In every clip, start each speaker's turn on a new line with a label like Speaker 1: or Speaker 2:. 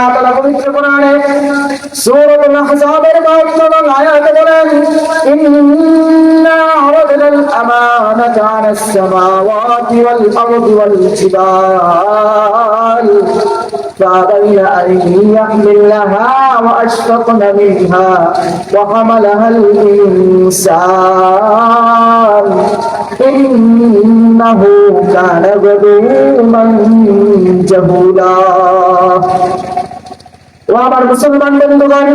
Speaker 1: আল্লাহ তাআলা পবিত্র কোরআনে সূরাতুল আহজাবের 52 নং আয়াতে বলেন ইন্না আরাদনা আল আমানাতা আলা السماوات والأرض والجبال فأبين أن يحملنها وأشفقن منها وحملها الإنسان إنه كان ظلوما جهولا ও আমার মুসলমান বন্ধুগণ,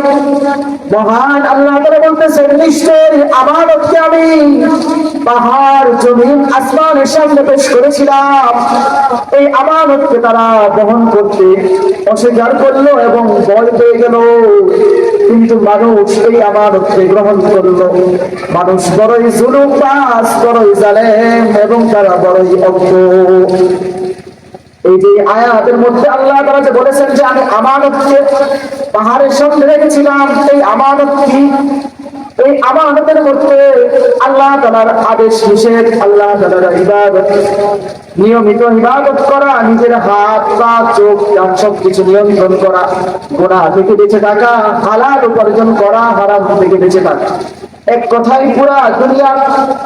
Speaker 1: মহান আল্লাহ তাআলা বলতেছেন, নিশ্চয়ই আমানতকে আমি পাহাড়, জমিন, আসমানের সামনে পেশ করেছিলাম। এই আমানতকে তারা বহন করতে অস্বীকার করল এবং ভয় পেয়ে গেল। কিন্তু মানুষ এই আমানতকে গ্রহণ করল। মানুষ বড়ই জুলুম, বাস, বড়ই জালেম এবং তারা বড়ই অজ্ঞ। এই যে আয়াতের মধ্যে আল্লাহ তাআলা যে বলেছেন যে আমি আমানতকে পাহাড়ের সামনে রেখেছিলাম, এই আমানত কি এই আমানতের মধ্যে আল্লাহ তাআলার আদেশ নিষেধ, আল্লাহ তাআলার ইবাদত, নিয়মিত ইবাদত করা, নিজের হাত, পা, চোখ, কান সব কিছু নিয়ন্ত্রণ করা, গোনা থেকে বেঁচে থাকা, হালাল উপার্জন করা, হারাম থেকে বেঁচে থাকা। এক কথাই পুরা দুনিয়া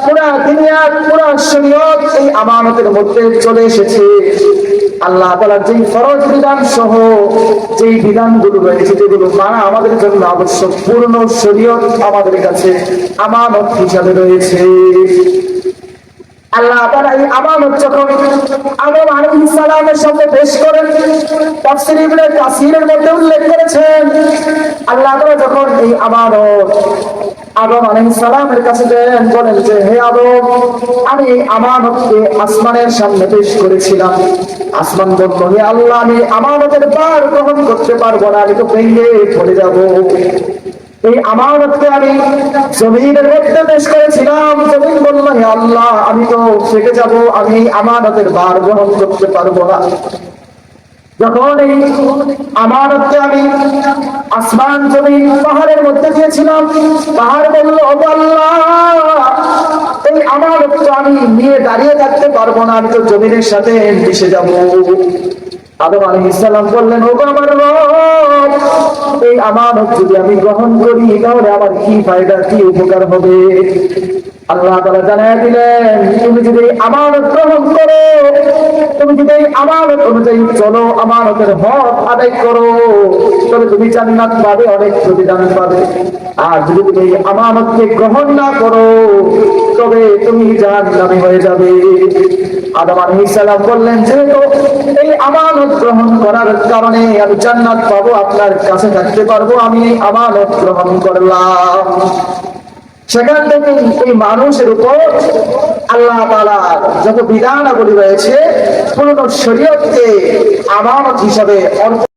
Speaker 1: পুরা দুনিয়া, পুরা শরীয়ত এই আমানতের মধ্যে চলে এসেছে। আল্লাহ তাআলার যেই ফরজ বিধান সহ যেই বিধানগুলো রয়েছে, যেগুলো মানা আমাদের জন্য আবশ্যক, পূর্ণ শরীয়ত আমাদের কাছে আমানত হিসাবে রয়েছে। আল্লাহ তাআলা এই আমানত যখন আদম আলাইহিস সালামের সামনে পেশ করেন, তাফসীর ইবনে কাসিরের মধ্যে উল্লেখ করেছেন, আল্লাহ তাআলা যখন এই আমানত আদম আলাইহিস সালামের কাছে দেন, বলেন যে, হে আদম, আমি আমানতকে আসমানের সামনে পেশ করেছিলাম। আসমান বলল, হে আল্লাহ, আমি আমানতের বার গ্রহণ করতে পারব না, আমি তো ভেঙে পড়ে যাব। এই আমানতকে আমি জমিনের মধ্যে পেশ করেছিলাম। জমিন বলল, হে আল্লাহ, আমি তো ফেটে যাব, আমি আমানতের বার গ্রহণ করতে পারব না। যখন এই আমি পাহাড়ের মধ্যে পাহাড় এই আমি নিয়ে দাঁড়িয়ে থাকতে পারব না, আমি তো সাথে বললেন আমার এই যদি আমি গ্রহণ করি, তাহলে আমার কি ফায়দা, কি উপকার হবে? আল্লাহ জানায় দিলেন, তুমি যদি আমানত গ্রহণ করো তুমি যদি আমানত অনুযায়ী চলো, আমানতের হক আদায় করো, তবে তুমি জান্নাত পাবে, অনেক প্রতিদান পাবে। আর যদি তুমি আমানতকে গ্রহণ না করো, তবে তুমি জাহান্নামী হয়ে যাবে। আদম আলাইহিস সালাম বললেন, যেহেতু এই আমানত গ্রহণ করার কারণে আমি জান্নাত পাবো, আপনার কাছে থাকতে পারব, আমি আমানত গ্রহণ করলাম। সেখান থেকে এই মানুষের উপর আল্লাহ তাআলা যত বিধানাবলী রয়েছে পুরনো শরীয়তকে আমানত হিসাবে অর্পণ